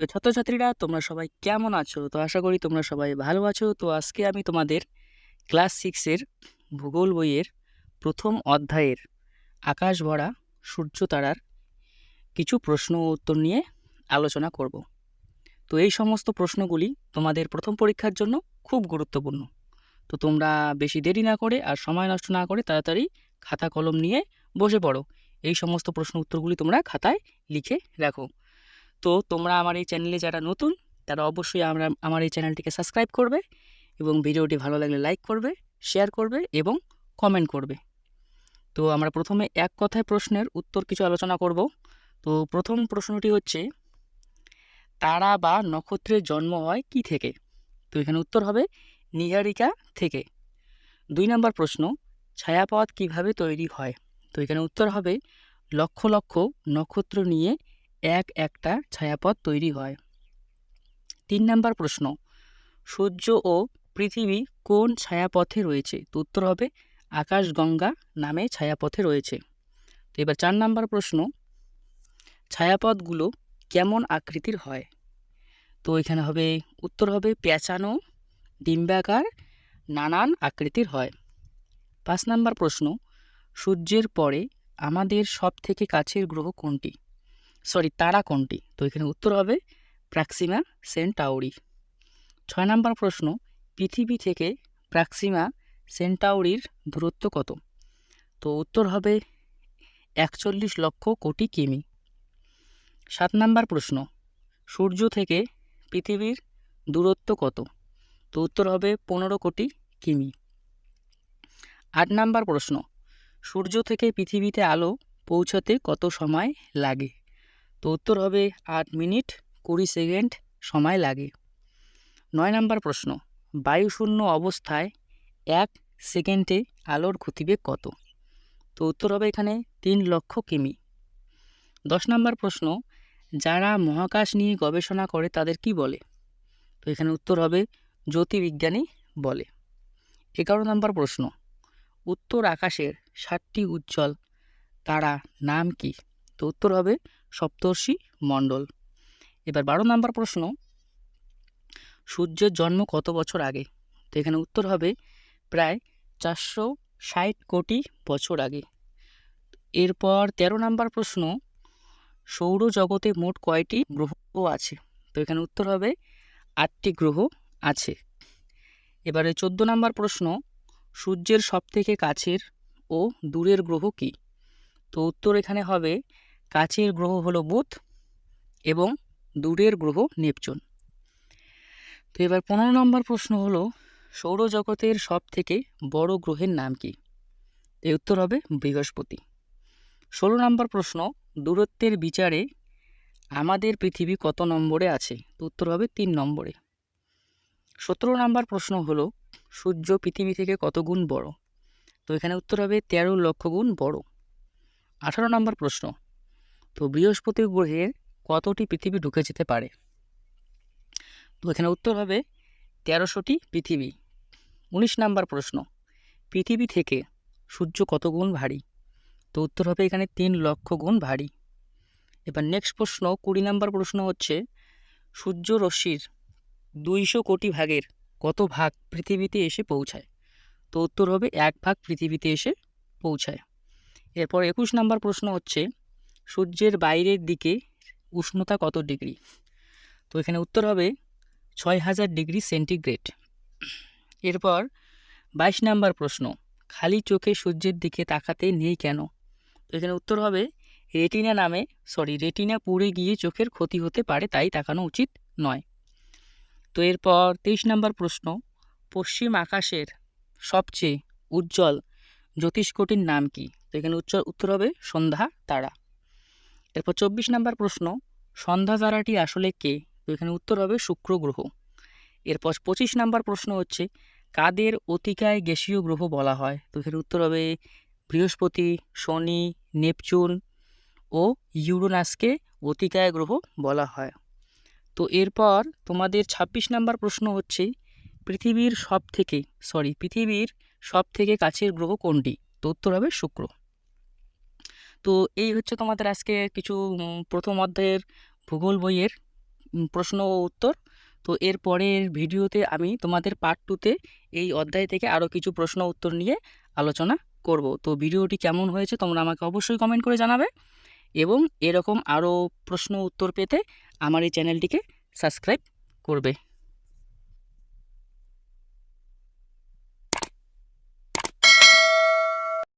তো ছাত্রছাত্রীরা, তোমরা সবাই কেমন আছো? তো আশা করি তোমরা সবাই ভালো আছো। তো আজকে আমি তোমাদের ক্লাস সিক্সের ভূগোল বইয়ের প্রথম অধ্যায়ের আকাশ ভরা, সূর্য তারার কিছু প্রশ্ন উত্তর নিয়ে আলোচনা করব। তো এই সমস্ত প্রশ্নগুলি তোমাদের প্রথম পরীক্ষার জন্য খুব গুরুত্বপূর্ণ। তো তোমরা বেশি দেরি না করে আর সময় নষ্ট না করে তাড়াতাড়ি খাতা কলম নিয়ে বসে পড়ো। এই সমস্ত প্রশ্ন উত্তরগুলি তোমরা খাতায় লিখে রাখো। তো তোমরা আমার এই চ্যানেলে যারা নতুন, তারা অবশ্যই আমরা, আমার এই চ্যানেলটিকে সাবস্ক্রাইব করবে এবং ভিডিওটি ভালো লাগলে লাইক করবে, শেয়ার করবে এবং কমেন্ট করবে। তো আমরা প্রথমে এক কথায় প্রশ্নের উত্তর কিছু আলোচনা করব। তো প্রথম প্রশ্নটি হচ্ছে, তারা বা নক্ষত্রের জন্ম হয় কি থেকে? তো এখানে উত্তর হবে, নিহারিকা থেকে। দুই নম্বর প্রশ্ন, ছায়াপথ কীভাবে তৈরি হয়? তো এখানে উত্তর হবে, লক্ষ লক্ষ নক্ষত্র নিয়ে এক একটা ছায়াপথ তৈরি হয়। তিন নম্বর প্রশ্ন, সূর্য ও পৃথিবী কোন ছায়াপথে রয়েছে? তো উত্তর হবে আকাশগঙ্গা নামে ছায়াপথে রয়েছে। তো এবার চার নম্বর প্রশ্ন, ছায়াপথগুলো কেমন আকৃতির হয়? তো এখানে হবে, উত্তর হবে, পেঁচানো, ডিম্বাকার, নানান আকৃতির হয়। পাঁচ নম্বর প্রশ্ন, সূর্যের পরে আমাদের সব থেকে কাছের গ্রহ কোনটি? সরি তারা কোনটি? তো এখানে উত্তর হবে প্রাক্সিমা সেন্টাউরি ছয় নম্বর প্রশ্ন, পৃথিবী থেকে প্রাক্সিমা সেন্টাউরির দূরত্ব কত? তো উত্তর হবে একচল্লিশ লক্ষ কোটি কিমি। সাত নম্বর প্রশ্ন, সূর্য থেকে পৃথিবীর দূরত্ব কত? তো উত্তর হবে পনেরো কোটি কিমি। আট নম্বর প্রশ্ন, সূর্য থেকে পৃথিবীতে আলো পৌঁছাতে কত সময় লাগে? তো উত্তর হবে আট মিনিট কুড়ি সেকেন্ড সময় লাগে। নয় নম্বর প্রশ্ন, বায়ুশূন্য অবস্থায় এক সেকেন্ডে আলোর গতিবেগ কত? তো উত্তর হবে এখানে তিন লক্ষ কিমি। দশ নম্বর প্রশ্ন, যারা মহাকাশ নিয়ে গবেষণা করে তাদের কি বলে? তো এখানে উত্তর হবে জ্যোতির্বিজ্ঞানী বলে। এগারো নম্বর প্রশ্ন, উত্তর আকাশের ষাটটি উজ্জ্বল তারা নাম কি? তো উত্তর হবে সপ্তর্ষি মণ্ডল। এবার বারো নম্বর প্রশ্ন সূর্যের জন্ম কত বছর আগে? তো এখানে উত্তর হবে প্রায় চারশো ষাট কোটি বছর আগে। এরপর তেরো নম্বর প্রশ্ন, সৌরজগতে মোট কয়টি গ্রহ আছে? তো এখানে উত্তর হবে আটটি গ্রহ আছে। এবারে চোদ্দ নম্বর প্রশ্ন, সূর্যের সবথেকে কাছের ও দূরের গ্রহ কী? তো উত্তর এখানে হবে কাছের গ্রহ হলো বুধ এবং দূরের গ্রহ নেপচুন। তো এবার পনেরো নম্বর প্রশ্ন হলো, সৌরজগতের সব থেকে বড় গ্রহের নাম কি? এর উত্তর হবে বৃহস্পতি। ষোলো নম্বর প্রশ্ন, দূরত্বের বিচারে আমাদের পৃথিবী কত নম্বরে আছে? তো উত্তর হবে তিন নম্বরে। সতেরো নম্বর প্রশ্ন হলো, সূর্য পৃথিবী থেকে কত গুণ বড়? তো এখানে উত্তর হবে তেরো লক্ষ গুণ বড়। আঠারো নম্বর প্রশ্ন তো বৃহস্পতি গ্রহে কতটি পৃথিবী ঢুকে যেতে পারে? তো এখানে উত্তর হবে তেরোশোটি পৃথিবী। উনিশ নাম্বার প্রশ্ন, পৃথিবী থেকে সূর্য কত গুণ ভারী? তো উত্তর হবে এখানে তিন লক্ষ গুণ ভারী। এবার নেক্সট প্রশ্ন, কুড়ি নাম্বার প্রশ্ন হচ্ছে, সূর্য রশ্মির দুইশো কোটি ভাগের কত ভাগ পৃথিবীতে এসে পৌঁছায়? তো উত্তর হবে এক ভাগ পৃথিবীতে এসে পৌঁছায়। এরপর একুশ নাম্বার প্রশ্ন হচ্ছে সূর্যের বাইরের দিকে উষ্ণতা কত ডিগ্রি? তো এখানে উত্তর হবে ছয় হাজার ডিগ্রি সেন্টিগ্রেড। এরপর বাইশ নাম্বার প্রশ্ন, খালি চোখে সূর্যের দিকে তাকাতে নেই কেন? তো এখানে উত্তর হবে রেটিনা নামে সরি রেটিনা পুড়ে গিয়ে চোখের ক্ষতি হতে পারে, তাই তাকানো উচিত নয়। তো এরপর তেইশ নম্বর প্রশ্ন, পশ্চিম আকাশের সবচেয়ে উজ্জ্বল জ্যোতিষ্কটির নাম কি? তো এখানে উচ্চ- উত্তর হবে সন্ধ্যা তারা। এরপর চব্বিশ নাম্বার প্রশ্ন, সন্ধ্যা তারাটি আসলে কে? তো এখানে উত্তর হবে শুক্র গ্রহ। এরপর পঁচিশ নাম্বার প্রশ্ন হচ্ছে, কাদের অতিকায় গ্যাসীয় গ্রহ বলা হয়? তো এখানে উত্তর হবে বৃহস্পতি, শনি, নেপচুন ও ইউরোনাসকে অতিকায় গ্রহ বলা হয়। তো এরপর তোমাদের ছাব্বিশ নাম্বার প্রশ্ন হচ্ছে, পৃথিবীর সব থেকে সরি পৃথিবীর সব থেকে কাছের গ্রহ কোনটি? তো উত্তর হবে শুক্র। তো এই হচ্ছে তোমাদের আজকে কিছু প্রথম অধ্যায়ের ভূগোল বইয়ের প্রশ্ন ও উত্তর। তো এর পরের ভিডিওতে আমি তোমাদের পার্ট টুতে এই অধ্যায় থেকে আরও কিছু প্রশ্ন উত্তর নিয়ে আলোচনা করব। তো ভিডিওটি কেমন হয়েছে তোমরা আমাকে অবশ্যই কমেন্ট করে জানাবে এবং এরকম আরও প্রশ্ন উত্তর পেতে আমার এই চ্যানেলটিকে সাবস্ক্রাইব করবে।